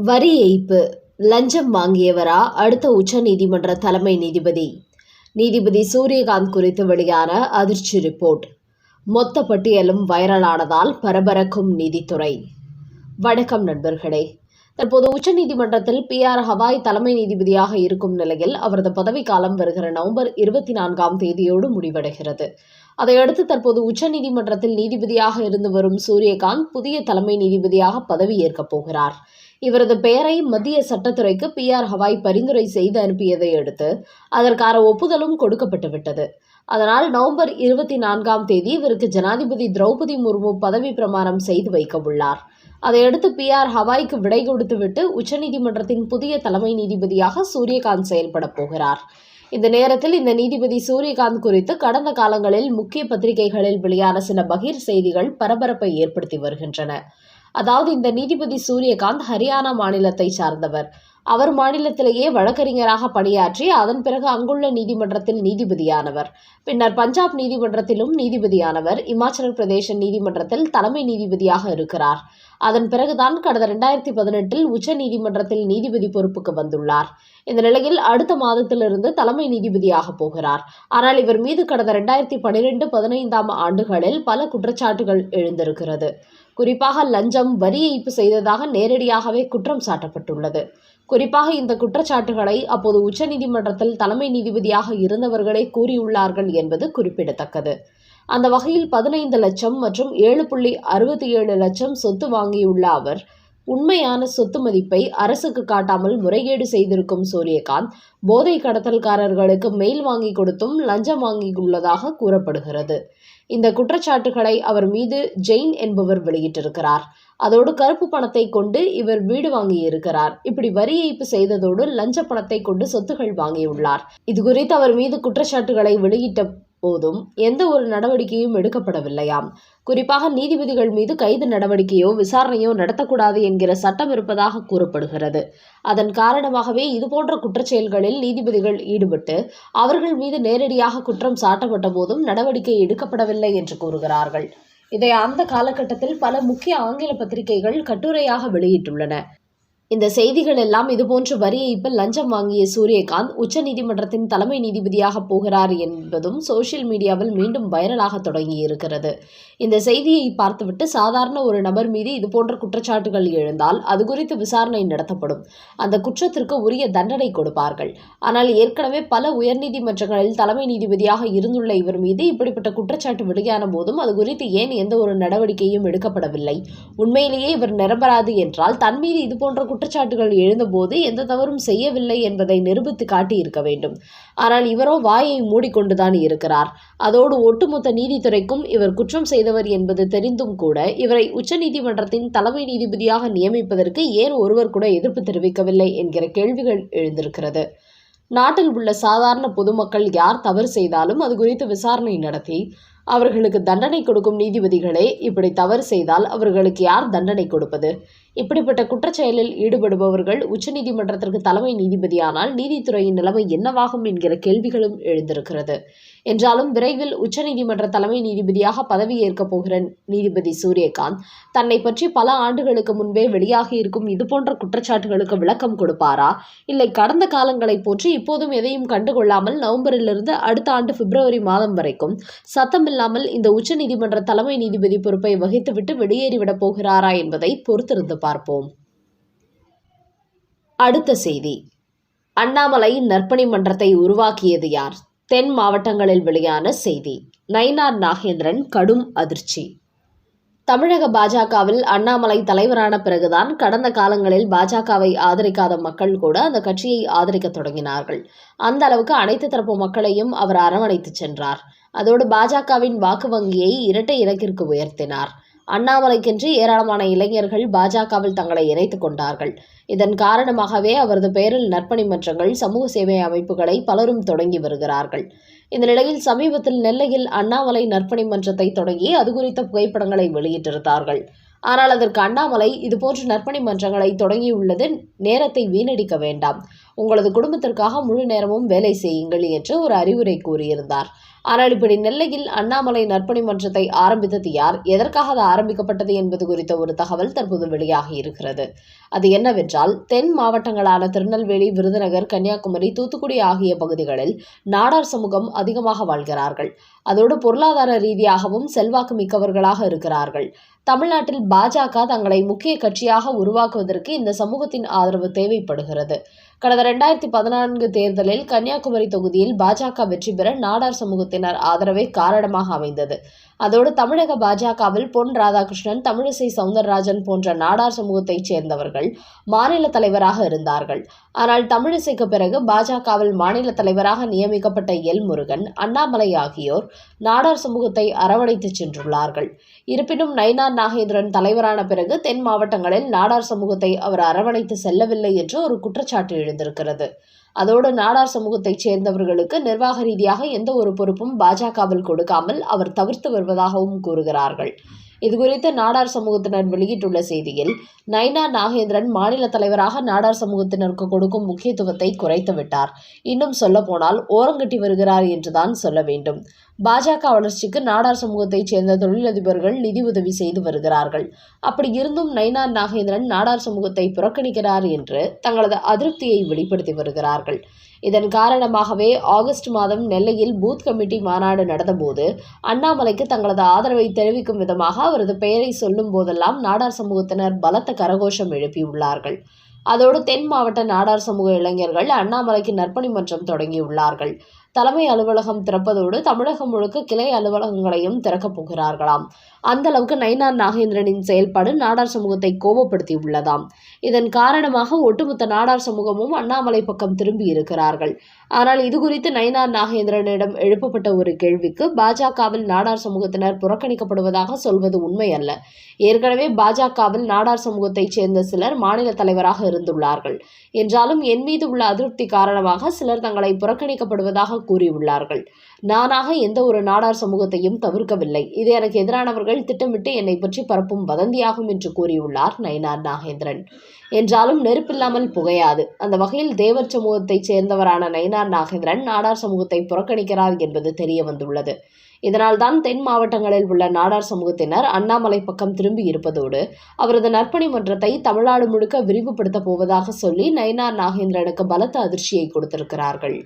வரி ஏய்ப்பு லஞ்சம் வாங்கியவரா? அடுத்த உச்ச நீதிமன்ற தலைமை நீதிபதி. நீதிபதி சூரியகாந்த் குறித்து வெளியான அதிர்ச்சி ரிப்போர்ட். மொத்த பட்டியலும் வைரலானதால் பரபரக்கும் நீதித்துறை. வணக்கம் நண்பர்களே. தற்போது உச்சநீதிமன்றத்தில் பி ஆர் ஹவாய் தலைமை நீதிபதியாக இருக்கும் நிலையில் அவரது பதவிக்காலம் வருகிற நவம்பர் இருபத்தி நான்காம் தேதியோடு முடிவடைகிறது. அதையடுத்து தற்போது உச்சநீதிமன்றத்தில் நீதிபதியாக இருந்து வரும் சூரியகாந்த் புதிய தலைமை நீதிபதியாக பதவியேற்கப் போகிறார். இவரது பெயரை மத்திய சட்டத்துறைக்கு பி ஆர் ஹவாய் பரிந்துரை செய்து அனுப்பியதை அடுத்து அதற்கான ஒப்புதலும் கொடுக்கப்பட்டு விட்டது. அதனால் நவம்பர் இருபத்தி நான்காம் தேதி இவருக்கு ஜனாதிபதி திரௌபதி முர்மு பதவி பிரமாணம் செய்து வைக்க உள்ளார். அதையடுத்து பி ஆர் ஹவாய்க்கு விடை கொடுத்துவிட்டு உச்சநீதிமன்றத்தின் புதிய தலைமை நீதிபதியாக சூரியகாந்த் செயல்பட போகிறார். இந்த நேரத்தில் இந்த நீதிபதி சூரியகாந்த் குறித்து கடந்த காலங்களில் முக்கிய பத்திரிகைகளில் வெளியான சில பகீர் செய்திகள் பரபரப்பை ஏற்படுத்தி வருகின்றன. அதாவது இந்த நீதிபதி சூரியகாந்த் ஹரியானா மாநிலத்தை சார்ந்தவர். அவர் மாநிலத்திலேயே வழக்கறிஞராக பணியாற்றி அதன் பிறகு அங்குள்ள நீதிமன்றத்தில் நீதிபதியானவர். பின்னர் பஞ்சாப் நீதிமன்றத்திலும் நீதிபதியானவர். இமாச்சல பிரதேச நீதிமன்றத்தில் தலைமை நீதிபதியாக இருக்கிறார். அதன் பிறகுதான் கடந்த இரண்டாயிரத்தி பதினெட்டில் உச்ச நீதிமன்றத்தில் நீதிபதி பொறுப்புக்கு வந்துள்ளார். இந்த நிலையில் அடுத்த மாதத்திலிருந்து தலைமை நீதிபதியாக போகிறார். ஆனால் இவர் மீது கடந்த இரண்டாயிரத்தி பனிரெண்டு பதினைந்தாம் ஆண்டுகளில் பல குற்றச்சாட்டுகள் எழுந்திருக்கிறது. குறிப்பாக லஞ்சம் வரி ஏய்ப்பு செய்ததாக நேரடியாகவே குற்றம் சாட்டப்பட்டுள்ளது. குறிப்பாக இந்த குற்றச்சாட்டுகளை அப்போது உச்சநீதிமன்றத்தில் தலைமை நீதிபதியாக இருந்தவர்களே கூறியுள்ளார்கள் என்பது குறிப்பிடத்தக்கது. அந்த வகையில் பதினைந்து லட்சம் மற்றும் ஏழு புள்ளி அறுபத்தி ஏழு லட்சம் சொத்து வாங்கியுள்ள அவர் உண்மையான சொத்து மதிப்பை அரசுக்கு காட்டாமல் முறைகேடு செய்திருக்கும் சூரியகாந்த் போதை கடத்தல்காரர்களுக்கு மெயில் வாங்கி கொடுத்தும் லஞ்சம் வாங்கியுள்ளதாக கூறப்படுகிறது. இந்த குற்றச்சாட்டுகளை அவர் மீது ஜெயின் என்பவர் வெளியிட்டிருக்கிறார். அதோடு கருப்பு பணத்தை கொண்டு இவர் வீடு வாங்கியிருக்கிறார். இப்படி வரி ஏய்ப்பு செய்ததோடு லஞ்ச பணத்தை கொண்டு சொத்துகள் வாங்கியுள்ளார். இது குறித்து அவர் மீது குற்றச்சாட்டுகளை வெளியிட்ட போதும் எந்த ஒரு நடவடிக்கையும் எடுக்கப்படவில்லையாம். குறிப்பாக நீதிபதிகள் மீது கைது நடவடிக்கையோ விசாரணையோ நடத்தக்கூடாது என்கிற சட்டம் இருப்பதாக கூறப்படுகிறது. அதன் காரணமாகவே இதுபோன்ற குற்றச்செயல்களில் நீதிபதிகள் ஈடுபட்டு அவர்கள் மீது நேரடியாக குற்றம் சாட்டப்பட்ட போதும் நடவடிக்கை எடுக்கப்படவில்லை என்று கூறுகிறார்கள். இதை அந்த காலகட்டத்தில் பல முக்கிய ஆங்கில பத்திரிகைகள் கட்டுரையாக வெளியிட்டுள்ளன. இந்த செய்திகள் எல்லாம் இதுபோன்ற வரி ஏய்ப்பில் லஞ்சம் வாங்கிய சூரியகாந்த் உச்சநீதிமன்றத்தின் தலைமை நீதிபதியாக போகிறார் என்பதும் சோசியல் மீடியாவில் மீண்டும் வைரலாக தொடங்கியிருக்கிறது இந்த செய்தியை பார்த்துவிட்டு சாதாரண ஒரு நபர் மீது இதுபோன்ற குற்றச்சாட்டுகள் எழுந்தால் அது குறித்து விசாரணை நடத்தப்படும். அந்த குற்றத்திற்கு உரிய தண்டனை கொடுப்பார்கள். ஆனால் ஏற்கனவே பல உயர்நீதிமன்றங்களில் தலைமை நீதிபதியாக இருந்துள்ள இவர் மீது இப்படிப்பட்ட குற்றச்சாட்டு வெளியான போதும் அது குறித்து ஏன் எந்த ஒரு நடவடிக்கையும் எடுக்கப்படவில்லை? உண்மையிலேயே இவர் நிரம்பராது என்றால் தன் மீது இதுபோன்ற குற்றச்சாட்டுகள் எழுந்தபோது எந்த தவறும் செய்யவில்லை என்பதை நிரூபித்து காட்டியிருக்க வேண்டும். ஆனால் இவரோ வாயை மூடிக்கொண்டுதான் இருக்கிறார். அதோடு ஒட்டுமொத்த நீதித்துறைக்கும் இவர் குற்றம் செய்தவர் என்பது தெரிந்தும் கூட இவரை உச்சநீதிமன்றத்தின் தலைமை நீதிபதியாக நியமிப்பதற்கு ஏன் ஒருவர் கூட எதிர்ப்பு தெரிவிக்கவில்லை என்கிற கேள்விகள் எழுந்திருக்கிறது. நாட்டில் உள்ள சாதாரண பொதுமக்கள் யார் தவறு செய்தாலும் அது குறித்து விசாரணை நடத்தி அவர்களுக்கு தண்டனை கொடுக்கும் நீதிபதிகளே இப்படி தவறு செய்தால் அவர்களுக்கு யார் தண்டனை கொடுப்பது? இப்படிப்பட்ட குற்றச்செயலில் ஈடுபடுபவர்கள் உச்சநீதிமன்றத்திற்கு தலைமை நீதிபதியானால் நீதித்துறையின் நிலைமை என்னவாகும் என்கிற கேள்விகளும் எழுந்திருக்கிறது. என்றாலும் விரைவில் உச்சநீதிமன்ற தலைமை நீதிபதியாக பதவியேற்கப் போகிற நீதிபதி சூரியகாந்த் தன்னை பற்றி பல ஆண்டுகளுக்கு முன்பே வெளியாகி இருக்கும் இதுபோன்ற குற்றச்சாட்டுகளுக்கு விளக்கம் கொடுப்பாரா? இல்லை கடந்த காலங்களைப் போற்றி இப்போதும் எதையும் கண்டுகொள்ளாமல் நவம்பரிலிருந்து அடுத்த ஆண்டு பிப்ரவரி மாதம் வரைக்கும் சத்தமில்லாமல் இந்த உச்சநீதிமன்ற தலைமை நீதிபதி பொறுப்பை வகித்துவிட்டு வெளியேறிவிடப் போகிறாரா என்பதை பொறுத்திருந்து பார்ப்போம். அடுத்த செய்தி. அண்ணாமலை நற்பணி மன்றத்தை உருவாக்கியது யார்? தென் மாவட்டங்களில் வெளியான செய்தி. நயினார் நாகேந்திரன் கடும் அதிர்ச்சி. தமிழக பாஜகவில் அண்ணாமலை தலைவரான பிறகுதான் கடந்த காலங்களில் பாஜகவை ஆதரிக்காத மக்கள் கூட அந்த கட்சியை ஆதரிக்க தொடங்கினார்கள். அந்த அளவுக்கு அனைத்து தரப்பு மக்களையும் அவர் அரவணைத்துச் சென்றார். அதோடு பாஜகவின் வாக்கு வங்கியை இரட்டை இலக்கிற்கு உயர்த்தினார். அண்ணாமலைக்கென்று ஏராளமான இளைஞர்கள் பாஜகவில் தங்களை இணைத்துக் கொண்டார்கள். இதன் காரணமாகவே அவரது பெயரில் நற்பணி மன்றங்கள் சமூக சேவை அமைப்புகளை பலரும் தொடங்கி வருகிறார்கள். இந்த நிலையில் சமீபத்தில் நெல்லையில் அண்ணாமலை நற்பணி மன்றத்தை தொடங்கி அது குறித்த புகைப்படங்களை வெளியிட்டிருந்தார்கள். ஆனால் அதற்கு அண்ணாமலை இதுபோன்ற நற்பணி மன்றங்களை தொடங்கியுள்ளது நேரத்தை வீணடிக்க வேண்டாம். உங்களது குடும்பத்திற்காக முழு நேரமும் வேலை செய்யுங்கள் என்று ஒரு அறிவுரை கூறியிருந்தார். ஆனால் இப்படி நெல்லையில் அண்ணாமலை நற்பணி மன்றத்தை ஆரம்பித்தது யார்? எதற்காக அது ஆரம்பிக்கப்பட்டது என்பது குறித்த ஒரு தகவல் தற்போது வெளியாகி இருக்கிறது. அது என்னவென்றால் தென் மாவட்டங்களான திருநெல்வேலி விருதுநகர் கன்னியாகுமரி தூத்துக்குடி ஆகிய பகுதிகளில் நாடார் சமூகம் அதிகமாக வாழ்கிறார்கள். அதோடு பொருளாதார ரீதியாகவும் செல்வாக்கு மிக்கவர்களாக இருக்கிறார்கள். தமிழ்நாட்டில் பாஜக தங்களை முக்கிய கட்சியாக உருவாக்குவதற்கு இந்த சமூகத்தின் ஆதரவு தேவைப்படுகிறது. கடந்த ரெண்டாயிரத்தி பதினான்கு தேர்தலில் கன்னியாகுமரி தொகுதியில் பாஜக வெற்றி பெற நாடார் சமூகத்தினர் ஆதரவே காரணமாக அமைந்தது. அதோடு தமிழக பாஜகவில் பொன் ராதாகிருஷ்ணன் தமிழிசை சவுந்தரராஜன் போன்ற நாடார் சமூகத்தைச் சேர்ந்தவர்கள் மாநில தலைவராக இருந்தார்கள். ஆனால் தமிழிசைக்கு பிறகு பாஜகவில் மாநில தலைவராக நியமிக்கப்பட்ட எல். முருகன் அண்ணாமலை ஆகியோர் நாடார் சமூகத்தை அரவணைத்துச் சென்றுள்ளார்கள். இருப்பினும் நயினார் நாகேந்திரன் தலைவரான பிறகு தென் மாவட்டங்களில் நாடார் சமூகத்தை அவர் அரவணைத்து செல்லவில்லை என்று ஒரு குற்றச்சாட்டு எழுந்திருக்கிறது. அதோடு நாடார் சமூகத்தைச் சேர்ந்தவர்களுக்கு நிர்வாக ரீதியாக எந்த ஒரு பொறுப்பும் பாஜகவில் கொடுக்காமல் அவர் தவிர்த்து வருவதாகவும் கூறுகிறார்கள். இதுகுறித்து நாடார் சமூகத்தினர் வெளியிட்டுள்ள செய்தியில் நைனா நாகேந்திரன் மாநில தலைவராக நாடார் சமூகத்தினருக்கு கொடுக்கும் முக்கியத்துவத்தை குறைத்து விட்டார் இன்னும் சொல்லப்போனால் ஓரங்கட்டி வருகிறார் என்றுதான் சொல்ல வேண்டும். பாஜக வளர்ச்சிக்கு நாடார் சமூகத்தைச் சேர்ந்த தொழிலதிபர்கள் நிதி உதவி செய்து வருகிறார்கள். அப்படி இருந்தும் நைனார் நாகேந்திரன் நாடார் சமூகத்தை புறக்கணிக்கிறார் என்று தங்களது அதிருப்தியை வெளிப்படுத்தி வருகிறார்கள். இதன் காரணமாகவே ஆகஸ்ட் மாதம் நெல்லையில் பூத் கமிட்டி மாநாடு நடந்தபோது அண்ணாமலைக்கு தங்களது ஆதரவை தெரிவிக்கும் விதமாக அவரது பெயரை சொல்லும் போதெல்லாம் நாடார் சமூகத்தினர் பலத்த கரகோஷம் எழுப்பியுள்ளார்கள். அதோடு தென் மாவட்ட நாடார் சமூக இளைஞர்கள் அண்ணாமலைக்கு நற்பணி மன்றம் தொடங்கியுள்ளார்கள். தலைமை அலுவலகம் திறப்பதோடு தமிழகம் முழுக்க கிளை அலுவலகங்களையும் திறக்கப் போகிறார்களாம். அந்த அளவுக்கு நயினார் நாகேந்திரனின் செயல்பாடு நாடார் சமூகத்தை கோபப்படுத்தி உள்ளதாம் இதன் காரணமாக ஒட்டுமொத்த நாடார் சமூகமும் அண்ணாமலை பக்கம் திரும்பி இருக்கிறார்கள். ஆனால் இது குறித்து நயினார் நாகேந்திரனிடம் எழுப்பப்பட்ட ஒரு கேள்விக்கு பாஜகவில் நாடார் சமூகத்தினர் புறக்கணிக்கப்படுவதாக சொல்வது உண்மையல்ல. ஏற்கனவே பாஜகவில் நாடார் சமூகத்தைச் சேர்ந்த சிலர் மாநில தலைவராக இருந்துள்ளார்கள். என்றாலும் என் மீது உள்ள அதிருப்தி காரணமாக சிலர் தங்களை புறக்கணிக்கப்படுவதாக கூறியுள்ளார்கள். நானாக எந்த ஒரு நாடார் சமூகத்தையும் தவிர்க்கவில்லை. இது எனக்கு எதிரானவர்கள் திட்டமிட்டு என்னை பற்றி பரப்பும் வதந்தியாகும் என்று கூறியுள்ளார் நயினார் நாகேந்திரன். என்றாலும் நெருப்பில்லாமல் புகையாது. அந்த வகையில் தேவர் சமூகத்தைச் சேர்ந்தவரான நயினார் நாகேந்திரன் நாடார் சமூகத்தை புறக்கணிக்கிறார் என்பது தெரிய வந்துள்ளது. இதனால்தான் தென் மாவட்டங்களில் உள்ள நாடார் சமூகத்தினர் அண்ணாமலை பக்கம் திரும்பி இருப்பதோடு அவரது நற்பணி மன்றத்தை தமிழ்நாடு முழுக்க விரிவுபடுத்தப் போவதாக சொல்லி நயினார் நாகேந்திரனுக்கு பலத்த அதிர்ச்சியை கொடுத்திருக்கிறார்கள்.